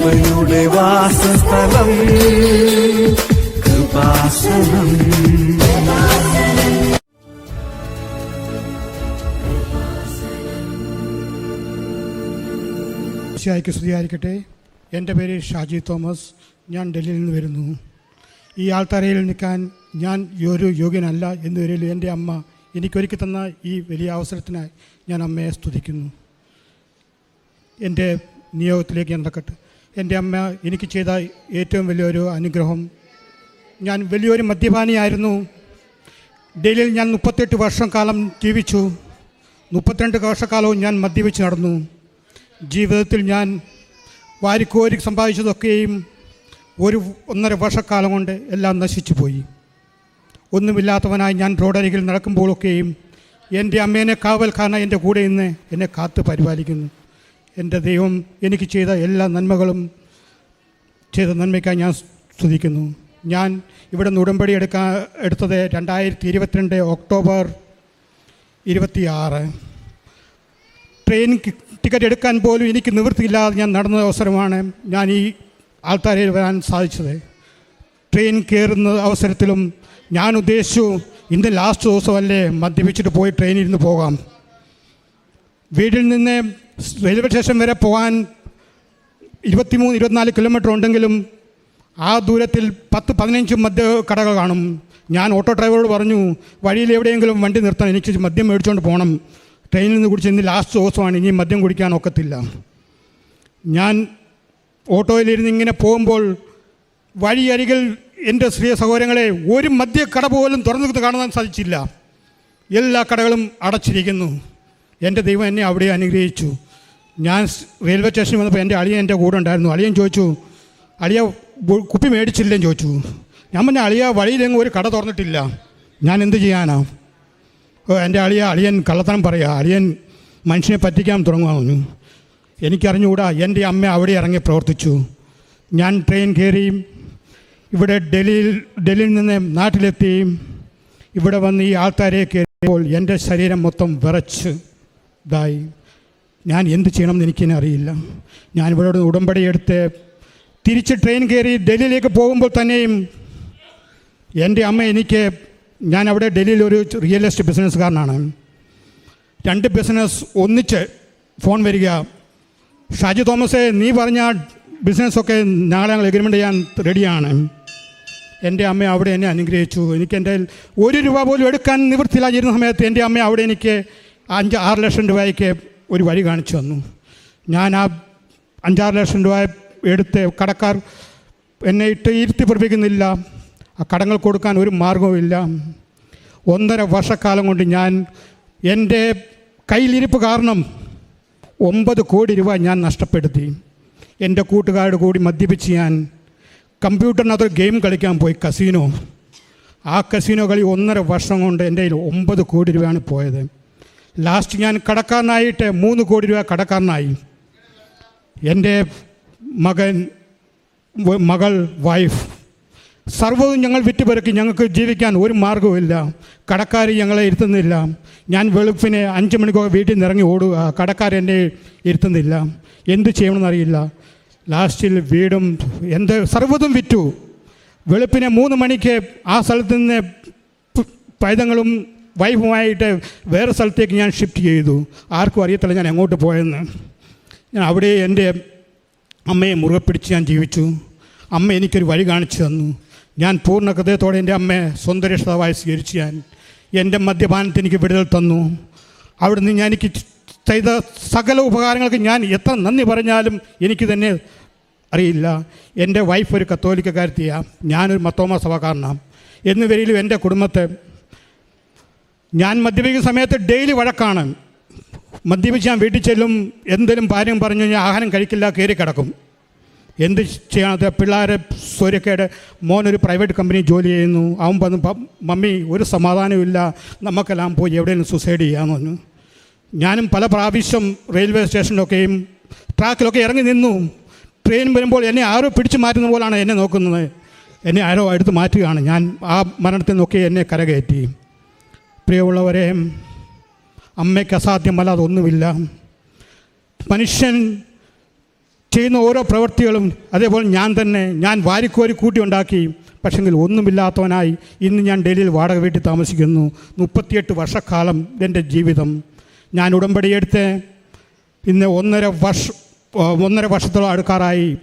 കൃപയുടെ വാസസ്ഥലം. കൃപാസനം. ശിയായിക്ക് സ്തുതിയായിരിക്കട്ടെ. എന്റെ പേര് ഷാജി തോമസ്. ഞാൻ ഡൽഹിയിൽ നിന്ന് വരുന്നു. ഈ ആൾത്തറയിൽ നിൽക്കാൻ ഞാൻ ഒരു യോഗ്യനല്ല എന്ന് വരില്ല. എന്റെ അമ്മ എനിക്കൊരുക്കി തന്ന ഈ വലിയ അവസരത്തിനായി ഞാൻ അമ്മയെ സ്തുതിക്കുന്നു. എന്റെ നിയോഗത്തിലേക്ക് ഞാൻ എന്റെ അമ്മ എനിക്ക് ചെയ്ത ഏറ്റവും വലിയൊരു അനുഗ്രഹം. ഞാൻ വലിയൊരു മദ്യപാനിയായിരുന്നു. ഡൽഹിയിൽ ഞാൻ മുപ്പത്തെട്ട് വർഷം കാലം ജീവിച്ചു. മുപ്പത്തിരണ്ട് വർഷക്കാലവും ഞാൻ മദ്യപിച്ച് നടന്നു. ജീവിതത്തിൽ ഞാൻ വാരിക്കോരി സമ്പാദിച്ചതൊക്കെയും ഒരു ഒന്നര വർഷക്കാലം കൊണ്ട് എല്ലാം നശിച്ചു പോയി. ഒന്നുമില്ലാത്തവനായി ഞാൻ റോഡരികിൽ നടക്കുമ്പോഴൊക്കെയും എന്റെ അമ്മേനെ കാവൽക്കാരനായി എന്റെ കൂടെ നിന്ന് എന്നെ കാത്ത് പരിപാലിക്കുന്നു. എന്റെ ദൈവം എനിക്ക് ചെയ്ത എല്ലാ നന്മകളും ചെയ്ത നന്മയ്ക്കായി ഞാൻ സ്തുതിക്കുന്നു. ഞാൻ ഇവിടെ നിന്ന് ഉടമ്പടി എടുക്കാൻ എടുത്തത് രണ്ടായിരത്തി ഇരുപത്തിരണ്ട് ഒക്ടോബർ ഇരുപത്തിയാറ്. ട്രെയിൻ ടിക്കറ്റ് എടുക്കാൻ പോലും എനിക്ക് നിവൃത്തിയില്ലാതെ ഞാൻ നടന്ന അവസരമാണ് ഞാൻ ഈ ആൾത്താരയിൽ വരാൻ സാധിച്ചത്. ട്രെയിൻ കയറുന്ന അവസരത്തിലും ഞാൻ ഉദ്ദേശിച്ചു ഇന്ന് ലാസ്റ്റ് ദിവസമല്ലേ മദ്യപിച്ചിട്ട് പോയി ട്രെയിനിൽ നിന്ന് പോകാം. വീട്ടിൽ നിന്ന് റെയിൽവേ സ്റ്റേഷൻ വരെ പോകാൻ ഇരുപത്തിമൂന്ന് ഇരുപത്തിനാല് കിലോമീറ്റർ ഉണ്ടെങ്കിലും ആ ദൂരത്തിൽ പത്ത് പതിനഞ്ച് മദ്യ കടകൾ കാണും. ഞാൻ ഓട്ടോ ഡ്രൈവറോട് പറഞ്ഞു വഴിയിൽ എവിടെയെങ്കിലും വണ്ടി നിർത്താൻ എനിക്ക് മദ്യം മേടിച്ചുകൊണ്ട് പോകണം ട്രെയിനിൽ നിന്ന് കുടിച്ച് ഇന്ന് ലാസ്റ്റ് ദിവസമാണ് ഇനി മദ്യം കുടിക്കാൻ ഒക്കത്തില്ല. ഞാൻ ഓട്ടോയിലിരുന്ന് ഇങ്ങനെ പോകുമ്പോൾ വഴിയരികിൽ എന്റെ സ്ത്രീ സഹോദരങ്ങളെ ഒരു മദ്യക്കട പോലും തുറന്നു കാണാൻ സാധിച്ചില്ല. എല്ലാ കടകളും അടച്ചിരിക്കുന്നു. എന്റെ ദൈവം എന്നെ അവിടെ അനുഗ്രഹിച്ചു. ഞാൻ റെയിൽവേ സ്റ്റേഷനിൽ വന്നപ്പോൾ എന്റെ അളിയൻ എന്റെ കൂടെ ഉണ്ടായിരുന്നു. അളിയൻ ചോദിച്ചു അളിയ കുപ്പി മേടിച്ചില്ലേന്ന് ചോദിച്ചു. ഞാൻ പറഞ്ഞ അളിയ വഴിയിലെങ്ങും ഒരു കട തുറന്നിട്ടില്ല. ഞാൻ എന്ത് ചെയ്യാനാ? എന്റെ അളിയ അളിയൻ കള്ളത്തനം പറയുക അളിയൻ മനുഷ്യനെ പറ്റിക്കാൻ തുടങ്ങുന്നു എനിക്കറിഞ്ഞുകൂടാ എന്റെ അമ്മ അവിടെ ഇറങ്ങി പ്രവർത്തിച്ചു. ഞാൻ ട്രെയിൻ കയറി ഇവിടെ ഡൽഹിയിൽ ഡൽഹിയിൽ നിന്ന് നാട്ടിലെത്തിയും ഇവിടെ വന്ന് ഈ ആൾക്കാരെ കയറിയപ്പോൾ എന്റെ ശരീരം മൊത്തം വിറച്ച് ഇതായി. ഞാൻ എന്ത് ചെയ്യണമെന്ന് എനിക്കിനെ അറിയില്ല. ഞാൻ ഇവിടെ ഉടമ്പടി എടുത്ത് തിരിച്ച് ട്രെയിൻ കയറി ഡൽഹിയിലേക്ക് പോകുമ്പോൾ തന്നെയും എന്റെ അമ്മ എനിക്ക് ഞാൻ അവിടെ ഡൽഹിയിൽ ഒരു റിയൽ എസ്റ്റേറ്റ് ബിസിനസ്സുകാരനാണ് രണ്ട് ബിസിനസ് ഒന്നിച്ച് ഫോൺ വരിക. ഷാജി തോമസേ നീ പറഞ്ഞ ബിസിനസ്സൊക്കെ നാളെ ഞങ്ങൾ എഗ്രിമെന്റ് ചെയ്യാൻ റെഡിയാണ് എന്റെ അമ്മ അവിടെ എന്നെ അനുഗ്രഹിച്ചു. എനിക്ക് എന്റെ ഒരു രൂപ പോലും എടുക്കാൻ നിവൃത്തിയില്ലാതിരുന്ന സമയത്ത് എന്റെ അമ്മ അവിടെ എനിക്ക് അഞ്ച് ആറ് ലക്ഷം രൂപയ്ക്ക് ഒരു വഴി കാണിച്ചു തന്നു. ഞാൻ ആ അഞ്ചാറ് ലക്ഷം രൂപ എടുത്ത് കടക്കാർ എന്നെ ഇട്ട് ഇരുത്തി പഠിപ്പിക്കുന്നില്ല. ആ കടങ്ങൾ കൊടുക്കാൻ ഒരു മാർഗവുമില്ല ഒന്നര വർഷക്കാലം കൊണ്ട് ഞാൻ എന്റെ കയ്യിലിരിപ്പ് കാരണം ഒമ്പത് കോടി രൂപ ഞാൻ നഷ്ടപ്പെടുത്തി. എന്റെ കൂട്ടുകാരോട് കൂടി മദ്യപിച്ച് ഞാൻ കമ്പ്യൂട്ടറിനകത്ത് ഗെയിം കളിക്കാൻ പോയി കസീനോ. ആ കസീനോ കളി ഒന്നര വർഷം കൊണ്ട് എന്റെ കയ്യിൽ ഒമ്പത് കോടി രൂപയാണ് പോയത്. ലാസ്റ്റ് ഞാൻ കടക്കാരനായിട്ട് മൂന്ന് കോടി രൂപ കടക്കാരനായി. എന്റെ മകൻ മകൾ വൈഫ് സർവതും ഞങ്ങൾ വിറ്റുപെറുക്കി ഞങ്ങൾക്ക് ജീവിക്കാൻ ഒരു മാർഗവുമില്ല കടക്കാർ ഞങ്ങളെ ഇരുത്തുന്നില്ല. ഞാൻ വെളുപ്പിന് അഞ്ച് മണിക്കൊക്കെ വീട്ടിൽ നിന്ന് ഇറങ്ങി ഓടുക. കടക്കാർ എന്നെ ഇരുത്തുന്നില്ല. എന്ത് ചെയ്യണമെന്നറിയില്ല ലാസ്റ്റിൽ വീടും എന്ത് സർവതും വിറ്റു. വെളുപ്പിനെ മൂന്ന് മണിക്ക് ആ സ്ഥലത്ത് നിന്ന് പൈതങ്ങളും വൈഫുമായിട്ട് വേറെ സ്ഥലത്തേക്ക് ഞാൻ ഷിഫ്റ്റ് ചെയ്തു. ആർക്കും അറിയത്തില്ല ഞാൻ എങ്ങോട്ട് പോയെന്ന്. ഞാൻ അവിടെ എന്റെ അമ്മയെ മുറുകെ പിടിച്ച് ഞാൻ ജീവിച്ചു. അമ്മ എനിക്കൊരു വഴി കാണിച്ചു തന്നു. ഞാൻ പൂർണ ഹൃദയത്തോടെ എന്റെ അമ്മയെ സ്വന്തം രക്ഷിതാവായി സ്വീകരിച്ചു ഞാൻ എന്റെ മദ്യപാനത്തിന് എനിക്ക് വിടുതൽ തന്നു. അവിടുന്ന് ഞാൻ എനിക്ക് ചെയ്ത സകല ഉപകാരങ്ങൾക്ക് ഞാൻ എത്ര നന്ദി പറഞ്ഞാലും എനിക്ക് തന്നെ അറിയില്ല. എന്റെ വൈഫ് ഒരു കത്തോലിക്കക്കാരത്തിയാണ് ഞാനൊരു മത്തോമ സഭക്കാരനാണ് എന്നുവരിലും എന്റെ കുടുംബത്തെ ഞാൻ മദ്യപിക്കുന്ന സമയത്ത് ഡെയിലി വഴക്കാണ്. മദ്യപിച്ച് ഞാൻ വീട്ടിൽ ചെല്ലും എന്തെങ്കിലും ഭാര്യം പറഞ്ഞു ഞാൻ ആഹാരം കഴിക്കില്ല കയറി കിടക്കും. എന്ത് ചെയ്യാതെ പിള്ളേരെ സൂര്യക്കേട് മോനൊരു പ്രൈവറ്റ് കമ്പനി ജോലി ചെയ്യുന്നു. അവൻ പറഞ്ഞു മമ്മി ഒരു സമാധാനമില്ല നമുക്കെല്ലാം പോയി എവിടെയെങ്കിലും സുസൈഡ് ചെയ്യാമെന്ന് പറഞ്ഞു. ഞാനും പല പ്രാവശ്യം റെയിൽവേ സ്റ്റേഷനിലൊക്കെയും ട്രാക്കിലൊക്കെ ഇറങ്ങി നിന്നു. ട്രെയിൻ വരുമ്പോൾ എന്നെ ആരോ പിടിച്ചു മാറ്റുന്ന പോലാണ് എന്നെ നോക്കുന്നത്. എന്നെ ആരോ എടുത്ത് മാറ്റുകയാണ്. ഞാൻ ആ മരണത്തിൽ നോക്കി എന്നെ കരകയറ്റി. പ്രിയമുള്ളവരെ അമ്മയ്ക്ക് അസാധ്യമല്ലാതെ ഒന്നുമില്ല മനുഷ്യൻ ചെയ്യുന്ന ഓരോ പ്രവൃത്തികളും അതേപോലെ ഞാൻ തന്നെ ഞാൻ വാരിക്കോരി കൂട്ടി ഉണ്ടാക്കി പക്ഷെങ്കിൽ ഒന്നുമില്ലാത്തവനായി ഇന്ന് ഞാൻ ഡൽഹിയിൽ വാടക വീട്ടിൽ താമസിക്കുന്നു. മുപ്പത്തിയെട്ട് വർഷക്കാലം എന്റെ ജീവിതം. ഞാൻ ഉടമ്പടിയെടുത്ത് ഇന്ന് ഒന്നര വർഷ ഒന്നര വർഷത്തോളം അടുക്കാറായി.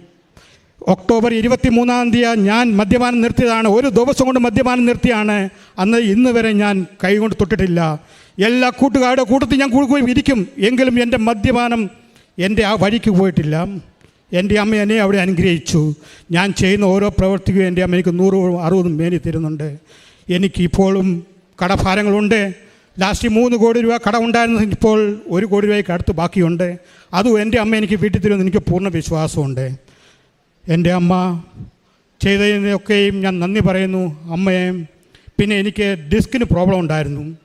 ഒക്ടോബർ ഇരുപത്തി മൂന്നാം തീയതി ഞാൻ മദ്യപാനം നിർത്തിയതാണ്. ഒരു ദിവസം കൊണ്ട് മദ്യപാനം നിർത്തിയാണ്. അന്ന് ഇന്ന് വരെ ഞാൻ കൈകൊണ്ട് തൊട്ടിട്ടില്ല. എല്ലാ കൂട്ടുകാരുടെ കൂട്ടത്തിൽ ഞാൻ കൂടുകയും ഇരിക്കും. എങ്കിലും എന്റെ മദ്യപാനം എന്റെ ആ വഴിക്ക് പോയിട്ടില്ല. എന്റെ അമ്മ എന്നെ അവിടെ അനുഗ്രഹിച്ചു. ഞാൻ ചെയ്യുന്ന ഓരോ പ്രവൃത്തിക്കും എന്റെ അമ്മ എനിക്ക് നൂറും അറുപതും മേനി തരുന്നുണ്ട്. എനിക്കിപ്പോഴും കടഭാരങ്ങളുണ്ട്. ലാസ്റ്റ് മൂന്ന് കോടി രൂപ കട ഉണ്ടായിരുന്നു ഇപ്പോൾ ഒരു കോടി രൂപയ്ക്ക് അടുത്ത് ബാക്കിയുണ്ട്. അതും എന്റെ അമ്മ എനിക്ക് വീട്ടിൽ തരുമെന്ന് എനിക്ക് പൂർണ വിശ്വാസമുണ്ട്. എന്റെ അമ്മ ചെയ്തതിനൊക്കെയും ഞാൻ നന്ദി പറയുന്നു. അമ്മയെ പിന്നെ എനിക്ക് ഡിസ്കിന് പ്രോബ്ലം ഉണ്ടായിരുന്നു.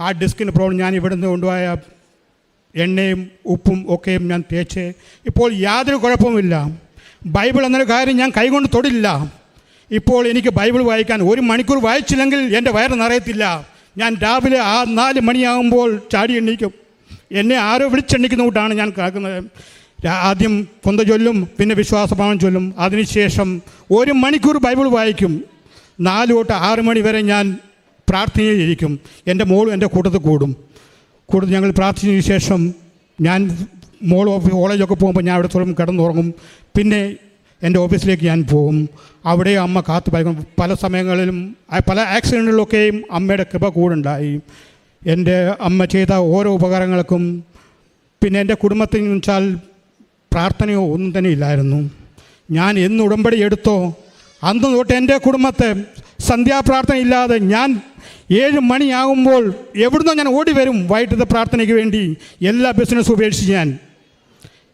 ആ ഡിസ്കിന് പ്രോബ്ലം ഞാൻ ഇവിടുന്ന് കൊണ്ടുപോയ എണ്ണയും ഉപ്പും ഒക്കെയും ഞാൻ തേച്ച്. ഇപ്പോൾ യാതൊരു കുഴപ്പവുമില്ല. ബൈബിൾ എന്നൊരു കാര്യം ഞാൻ കൈകൊണ്ട് തൊടില്ല. ഇപ്പോൾ എനിക്ക് ബൈബിൾ വായിക്കാൻ ഒരു മണിക്കൂർ വായിച്ചില്ലെങ്കിൽ എന്റെ വയറ് നിറയത്തില്ല. ഞാൻ രാവിലെ ആ നാല് മണിയാകുമ്പോൾ ചാടി എണ്ണീക്കും എന്നെ ആരോ വിളിച്ചെണ്ണിക്കുന്ന കൂട്ടാണ് ഞാൻ കേൾക്കുന്നത്. രാ- ആദ്യം കൊന്ത ചൊല്ലും പിന്നെ വിശ്വാസപാനം ചൊല്ലും. അതിനുശേഷം ഒരു മണിക്കൂർ ബൈബിൾ വായിക്കും. നാല് തൊട്ട് ആറ് മണി വരെ ഞാൻ പ്രാർത്ഥനയിലിരിക്കും. എന്റെ മോളും എന്റെ കൂട്ടത്തിൽ കൂടും. കൂടുതൽ ഞങ്ങൾ പ്രാർത്ഥിച്ചതിന് ശേഷം ഞാൻ മോൾ ഓഫീസ് കോളേജൊക്കെ പോകുമ്പോൾ ഞാൻ അവിടെ തുറന്ന് കിടന്നുറങ്ങും. പിന്നെ എന്റെ ഓഫീസിലേക്ക് ഞാൻ പോകും. അവിടെ അമ്മ കാത്തു പാലിക്കും പല സമയങ്ങളിലും പല ആക്സിഡന്റുകളിലൊക്കെയും അമ്മയുടെ കൃപ കൂടുണ്ടായി. എന്റെ അമ്മ ചെയ്ത ഓരോ ഉപകാരങ്ങൾക്കും പിന്നെ എന്റെ കുടുംബത്തിൽ വെച്ചാൽ പ്രാർത്ഥനയോ ഒന്നും തന്നെ ഇല്ലായിരുന്നു. ഞാൻ എന്ന് ഉടമ്പടി എടുത്തോ? അന്ന് തൊട്ട് എന്റെ കുടുംബത്തെ സന്ധ്യാപ്രാർത്ഥന ഇല്ലാതെ ഞാൻ ഏഴ് മണിയാകുമ്പോൾ എവിടുന്നോ ഞാൻ ഓടി വരും വൈകിട്ടത്തെ പ്രാർത്ഥനയ്ക്ക് വേണ്ടി എല്ലാ ബിസിനസ്സും ഉപേക്ഷിച്ച് ഞാൻ.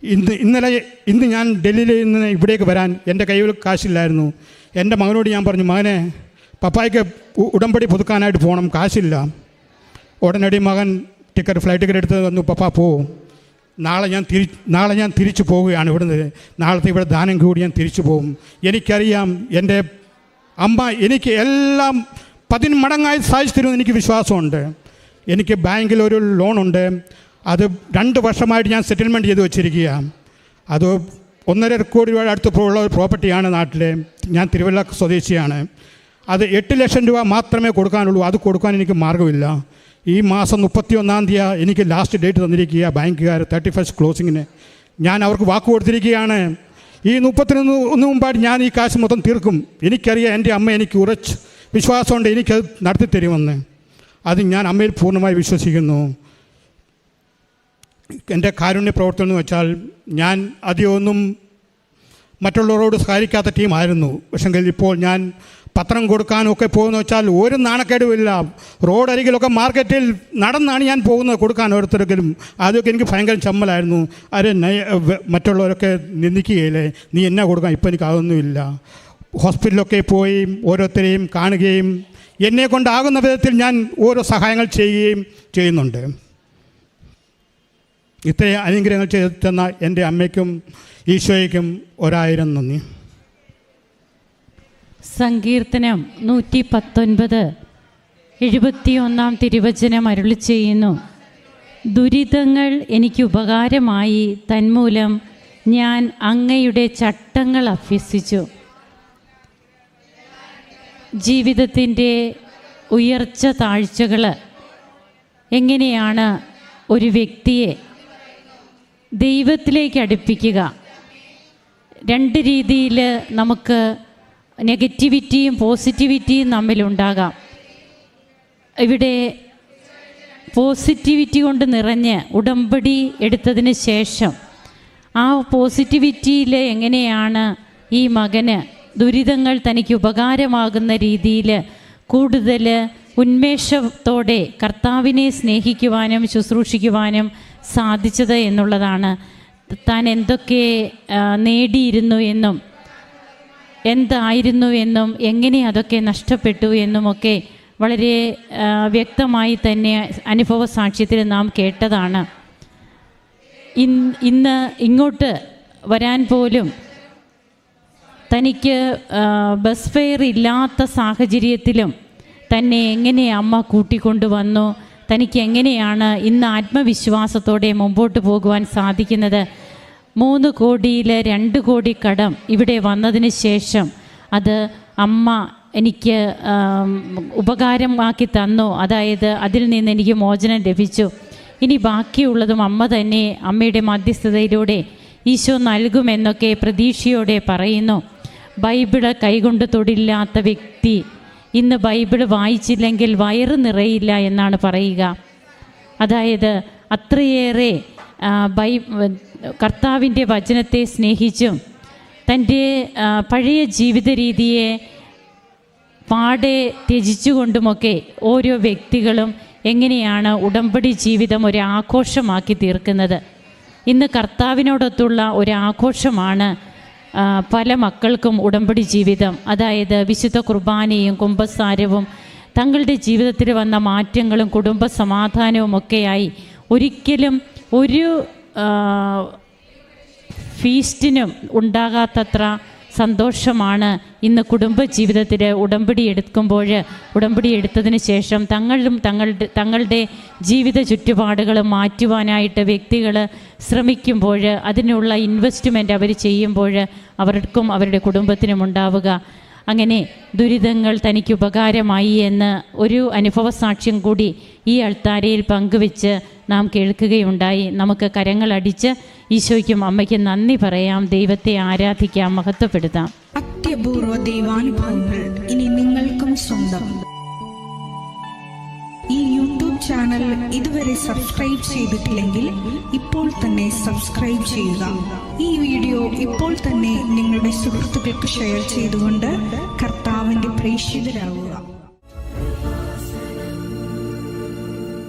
ഇന്ന് ഇന്നലെ ഇന്ന് ഞാൻ ഡൽഹിയിൽ നിന്ന് ഇവിടേക്ക് വരാൻ എന്റെ കയ്യിൽ കാശില്ലായിരുന്നു. എന്റെ മകനോട് ഞാൻ പറഞ്ഞു മകനെ പപ്പായ്ക്ക് ഉടമ്പടി പുതുക്കാനായിട്ട് പോകണം കാശില്ല. ഉടനടി മകൻ ടിക്കറ്റ് ഫ്ലൈറ്റ് ടിക്കറ്റ് എടുത്ത് വന്നു പപ്പ പോവും നാളെ ഞാൻ തിരി നാളെ ഞാൻ തിരിച്ചു പോവുകയാണ് ഇവിടുന്ന്. നാളത്തെ ഇവിടെ ദാനം കൂടി ഞാൻ തിരിച്ചു പോകും എനിക്കറിയാം എന്റെ അമ്മ എനിക്ക് എല്ലാം പതിന്മടങ്ങായി സാധിച്ചു തരുമെന്ന് എനിക്ക് വിശ്വാസമുണ്ട്. എനിക്ക് ബാങ്കിൽ ഒരു ലോണുണ്ട്. അത് രണ്ട് വർഷമായിട്ട് ഞാൻ സെറ്റിൽമെന്റ് ചെയ്ത് വെച്ചിരിക്കുക. അത് ഒന്നര കോടി രൂപ അടുത്ത് ഉള്ള ഒരു പ്രോപ്പർട്ടിയാണ് നാട്ടിൽ ഞാൻ തിരുവല്ല സ്വദേശിയാണ്. അത് എട്ട് ലക്ഷം രൂപ മാത്രമേ കൊടുക്കാനുള്ളൂ. അത് കൊടുക്കാൻ എനിക്ക് മാർഗമില്ല. ഈ മാസം മുപ്പത്തി ഒന്നാം തീയതി എനിക്ക് ലാസ്റ്റ് ഡേറ്റ് തന്നിരിക്കുക. ബാങ്കുകാർ തേർട്ടി ഫസ്റ്റ് ക്ലോസിങ്ങിന് ഞാൻ അവർക്ക് വാക്ക് കൊടുത്തിരിക്കുകയാണ്. ഈ മുപ്പത്തിനൊന്ന് ഒന്ന് മുമ്പായിട്ട് ഞാൻ ഈ കാശ് മൊത്തം തീർക്കും. എനിക്കറിയാം എന്റെ അമ്മ എനിക്ക് ഉറച്ച് വിശ്വാസമുണ്ട് എനിക്കത് നടത്തി തരുമെന്ന്. അത് ഞാൻ അമ്മയിൽ പൂർണമായി വിശ്വസിക്കുന്നു. എന്റെ കാരുണ്യ പ്രവർത്തനം എന്ന് വെച്ചാൽ ഞാൻ അധികമൊന്നും മറ്റുള്ളവരോട് സഹായിക്കാത്ത ടീമായിരുന്നു പക്ഷെങ്കിൽ ഇപ്പോൾ ഞാൻ പത്രം കൊടുക്കാനും ഒക്കെ പോകുന്ന വെച്ചാൽ ഒരു നാണക്കേടുമില്ല. റോഡരികിലൊക്കെ മാർക്കറ്റിൽ നടന്നാണ് ഞാൻ പോകുന്നത് കൊടുക്കാൻ ഓരോരുത്തർക്കും അതൊക്കെ എനിക്ക് ഭയങ്കര ചമ്മലായിരുന്നു. അത് മറ്റുള്ളവരൊക്കെ നിന്ദിക്കുകയില്ലേ? നീ എന്നാ കൊടുക്കാൻ? ഇപ്പം എനിക്ക് അതൊന്നുമില്ല. ഹോസ്പിറ്റലൊക്കെ പോയി ഓരോരുത്തരെയും കാണുകയും എന്നെ കൊണ്ടാകുന്ന വിധത്തിൽ ഞാൻ ഓരോ സഹായങ്ങൾ ചെയ്യുകയും ചെയ്യുന്നുണ്ട്. ഇത്രയും അനുഗ്രഹങ്ങൾ ചെയ്തു തന്ന എന്റെ അമ്മയ്ക്കും ഈശോയ്ക്കും ഒരായിരം നന്ദി. സങ്കീർത്തനം നൂറ്റി പത്തൊൻപത് എഴുപത്തിയൊന്നാം തിരുവചനം അരുളി ചെയ്യുന്നു. ദുരിതങ്ങൾ എനിക്ക് ഉപകാരമായി തന്മൂലം ഞാൻ അങ്ങയുടെ ചട്ടങ്ങൾ അഭ്യസിച്ചു. ജീവിതത്തിന്റെ ഉയർച്ച താഴ്ചകൾ എങ്ങനെയാണ് ഒരു വ്യക്തിയെ ദൈവത്തിലേക്ക് അടുപ്പിക്കുക? രണ്ട് രീതിയിൽ നമുക്ക് നെഗറ്റിവിറ്റിയും പോസിറ്റിവിറ്റിയും തമ്മിലുണ്ടാകാം. ഇവിടെ പോസിറ്റിവിറ്റി കൊണ്ട് നിറഞ്ഞ് ഉടമ്പടി എടുത്തതിന് ശേഷം ആ പോസിറ്റിവിറ്റിയിൽ എങ്ങനെയാണ് ഈ മകന് ദുരിതങ്ങൾ തനിക്ക് ഉപകാരമാകുന്ന രീതിയിൽ കൂടുതൽ ഉന്മേഷത്തോടെ കർത്താവിനെ സ്നേഹിക്കുവാനും ശുശ്രൂഷിക്കുവാനും സാധിച്ചത് എന്നുള്ളതാണ്. താൻ എന്തൊക്കെ നേടിയിരുന്നു എന്നും എന്തായിരുന്നു എന്നും എങ്ങനെ അതൊക്കെ നഷ്ടപ്പെട്ടു എന്നുമൊക്കെ വളരെ വ്യക്തമായി തന്നെ അനുഭവ സാക്ഷ്യത്തിൽ നാം കേട്ടതാണ്. ഇന്ന് ഇങ്ങോട്ട് വരാൻ പോലും തനിക്ക് ബസ് ഫെയർ ഇല്ലാത്ത സാഹചര്യത്തിലും തന്നെ എങ്ങനെ അമ്മ കൂട്ടിക്കൊണ്ടുവന്നു തനിക്ക് എങ്ങനെയാണ് ഇന്ന് ആത്മവിശ്വാസത്തോടെ മുമ്പോട്ട് പോകുവാൻ സാധിക്കുന്നത് മൂന്ന് കോടിയിലെ രണ്ട് കോടി കടം ഇവിടെ വന്നതിന് ശേഷം അത് അമ്മ എനിക്ക് ഉപകാരം ഉപകാരമാക്കി തന്നു. അതായത് അതിൽ നിന്ന് എനിക്ക് മോചനം ലഭിച്ചു. ഇനി ബാക്കിയുള്ളതും അമ്മ തന്നെ അമ്മയുടെ മധ്യസ്ഥതയിലൂടെ ഈശോ നൽകുമെന്നൊക്കെ പ്രതീക്ഷയോടെ പറയുന്നു. ബൈബിൾ കൈകൊണ്ട് തൊടില്ലാത്ത വ്യക്തി ഇന്ന് ബൈബിൾ വായിച്ചില്ലെങ്കിൽ വയറ് നിറയില്ല എന്നാണ് പറയുക. അതായത് അത്രയേറെ ബൈ കർത്താവിന്റെ വചനത്തെ സ്നേഹിച്ചും തന്റെ പഴയ ജീവിത രീതിയെ പാടെ ത്യജിച്ചുകൊണ്ടുമൊക്കെ ഓരോ വ്യക്തികളും എങ്ങനെയാണ് ഉടമ്പടി ജീവിതം ഒരു ആഘോഷമാക്കി തീർക്കുന്നത്. ഇന്ന് കർത്താവിനോടൊത്തുള്ള ഒരു ആഘോഷമാണ് പല മക്കൾക്കും ഉടമ്പടി ജീവിതം. അതായത് വിശുദ്ധ കുർബാനയും കുംഭസാരവും തങ്ങളുടെ ജീവിതത്തിൽ വന്ന മാറ്റങ്ങളും കുടുംബ സമാധാനവും ഒക്കെയായി ഒരിക്കലും ഒരു ഫീസ്റ്റിനും ഉണ്ടാകാത്തത്ര സന്തോഷമാണ് ഇന്ന് കുടുംബ ജീവിതത്തിൽ ഉടമ്പടി എടുക്കുമ്പോൾ ഉടമ്പടി എടുത്തതിന് ശേഷം തങ്ങളും തങ്ങളുടെ തങ്ങളുടെ ജീവിത ചുറ്റുപാടുകൾ മാറ്റുവാനായിട്ട് വ്യക്തികൾ ശ്രമിക്കുമ്പോൾ അതിനുള്ള ഇൻവെസ്റ്റ്മെന്റ് അവർ ചെയ്യുമ്പോൾ അവർക്കും അവരുടെ കുടുംബത്തിനും ഉണ്ടാവുക. അങ്ങനെ ദുരിതങ്ങൾ തനിക്ക് ഉപകാരമായി എന്ന് ഒരു അനുഭവസാക്ഷ്യം കൂടി ഈ അൾത്താരയിൽ പങ്കുവെച്ച് നാം കേൾക്കുകയുണ്ടായി. നമുക്ക് കരങ്ങളടിച്ച് ഈശോയ്ക്കും അമ്മയ്ക്കും നന്ദി പറയാം. ദൈവത്തെ ആരാധിക്കാം മഹത്വപ്പെടുത്താം. അത്യപൂർവ ദൈവാനുഭവങ്ങൾ ഇനി നിങ്ങൾക്കും സ്വന്തം. ഈ യൂട്യൂബ് ചാനൽ ഇതുവരെ സബ്സ്ക്രൈബ് ചെയ്തിട്ടില്ലെങ്കിൽ ഇപ്പോൾ തന്നെ സബ്സ്ക്രൈബ് ചെയ്യുക. ഈ വീഡിയോ ഇപ്പോൾ തന്നെ നിങ്ങളുടെ സുഹൃത്തുക്കൾക്ക് ഷെയർ ചെയ്തുകൊണ്ട് കർത്താവിന്റെ പ്രേക്ഷിതരാകുക